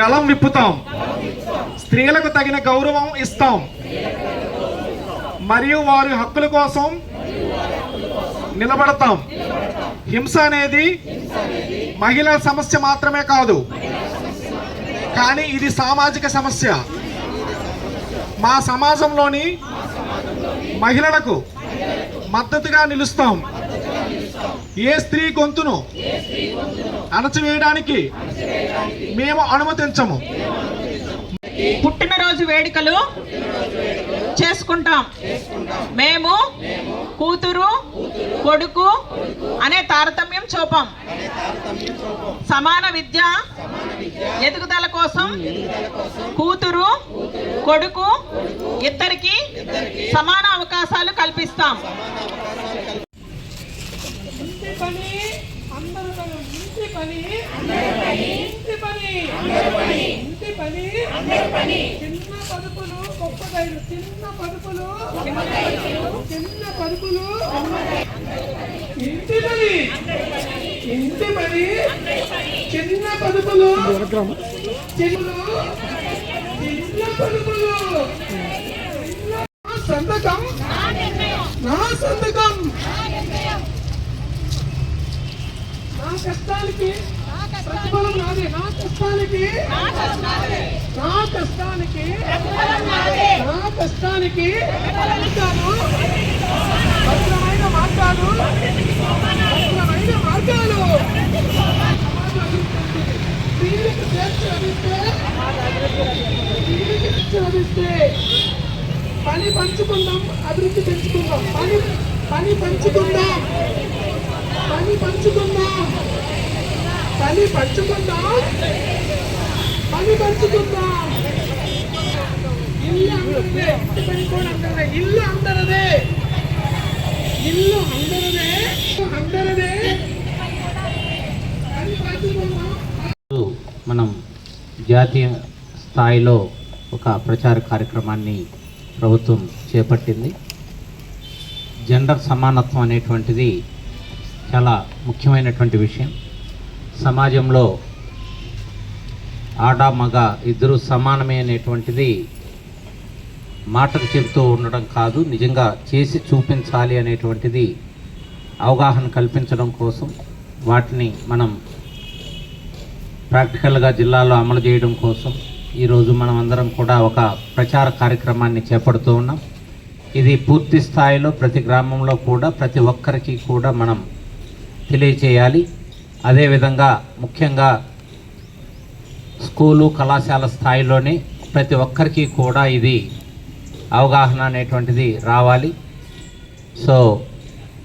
గలం విప్పుతాం. స్త్రీలకు తగిన గౌరవం ఇస్తాం. మరియు వారి హక్కుల కోసం నిలబడతాం. హింస అనేది మహిళల సమస్య మాత్రమే కాదు. కానీ ఇది సామాజిక సమస్య. మా సమాజంలోని మహిళలకు మద్దతుగా నిలుస్తాం. ఏ స్త్రీ గొంతును అణచివేయడానికి మేము అనుమతించము. పుట్టినరోజు వేడుకలు చేసుకుంటాం. మేము కూతురు కొడుకు అనే తారతమ్యం చూపం. సమాన విద్య ఎదుగుదల కోసం కూతురు కొడుకు ఇద్దరికి సమాన అవకాశాలు కల్పిస్తాం. పని అందరు పని ఇంటి పని. ఇంటి పని ఇంటి పని. చిన్న పదుపులు గొప్ప ధైర్యం చిన్న పదుపులు. చిన్న పదుపులు. ఇంటి పని ఇంటి పని. చిన్న పదుపులు. చిన్నులు చిన్న పదుపులు. సంతకం. నా సంతకం. నా కష్టానికి ప్రతిఫలం నాదే. నా కష్టానికి నా కష్టానికి నా కష్టానికి మార్గాలు భద్రమైన మార్గాలు భద్రమైన మార్గాలు. స్త్రీలకు స్వేచ్ఛ లభిస్తే స్త్రీలకు స్వేచ్ఛ లభిస్తే పని పంచుకుందాం అభివృద్ధి పెంచుకుందాం. పని పని పంచుకుందాం. పని పంచుకుందాం? పని పంచుకుందాం? పని పంచుకుందాం? ఇల్లు అందరదే. ఇంటి పని కూడా అందరిదే. ఇల్లు అందరదే. ఇల్లు అందరదే. అందరదే. మనం జాతీయ స్థాయిలో ఒక ప్రచార కార్యక్రమాన్ని ప్రభుత్వం చేపట్టింది. జెండర్ సమానత్వం అనేటువంటిది చాలా ముఖ్యమైనటువంటి విషయం. సమాజంలో ఆడ మగ ఇద్దరు సమానమే అనేటువంటిది మాటకు చెబుతూ ఉండడం కాదు నిజంగా చేసి చూపించాలి అనేటువంటిది అవగాహన కల్పించడం కోసం వాటిని మనం ప్రాక్టికల్గా జిల్లాలో అమలు చేయడం కోసం ఈరోజు మనం అందరం కూడా ఒక ప్రచార కార్యక్రమాన్ని చేపడుతూ ఉన్నాం. ఇది పూర్తి స్థాయిలో ప్రతి గ్రామంలో కూడా ప్రతి ఒక్కరికి కూడా మనం తెలియచేయాలి. అదేవిధంగా ముఖ్యంగా స్కూలు కళాశాల స్థాయిలోనే ప్రతి ఒక్కరికి కూడా ఇది అవగాహన అనేటువంటిది రావాలి. సో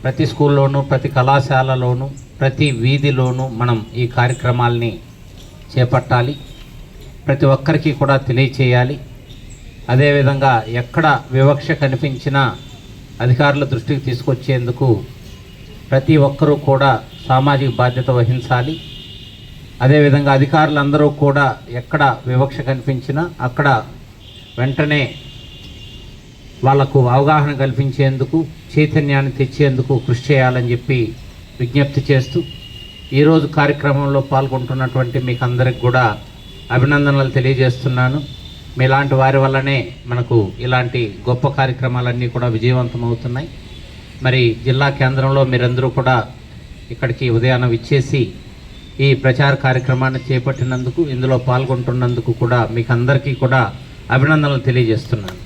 ప్రతి స్కూల్లోనూ ప్రతి కళాశాలలోనూ ప్రతి వీధిలోనూ మనం ఈ కార్యక్రమాల్ని చేపట్టాలి. ప్రతి ఒక్కరికి కూడా తెలియచేయాలి. అదేవిధంగా ఎక్కడ వివక్ష కనిపించినా అధికారుల దృష్టికి తీసుకొచ్చేందుకు ప్రతి ఒక్కరూ కూడా సామాజిక బాధ్యత వహించాలి. అదేవిధంగా అధికారులందరూ కూడా ఎక్కడ వివక్ష కనిపించినా అక్కడ వెంటనే వాళ్ళకు అవగాహన కల్పించేందుకు చైతన్యాన్ని తెచ్చేందుకు కృషి చేయాలని చెప్పి విజ్ఞప్తి చేస్తూ ఈరోజు కార్యక్రమంలో పాల్గొంటున్నటువంటి మీకు అందరికి కూడా అభినందనలు తెలియజేస్తున్నాను. మీలాంటి వారి వల్లనే మనకు ఇలాంటి గొప్ప కార్యక్రమాలన్నీ కూడా విజయవంతం అవుతున్నాయి మరి జిల్లా కేంద్రంలో మీరందరూ కూడా ఇక్కడికి ఉదయాన్నం ఇచ్చేసి ఈ ప్రచార కార్యక్రమాన్ని చేపట్టినందుకు ఇందులో పాల్గొంటున్నందుకు కూడా మీకు అందరికీ కూడా అభినందనలు తెలియజేస్తున్నాను.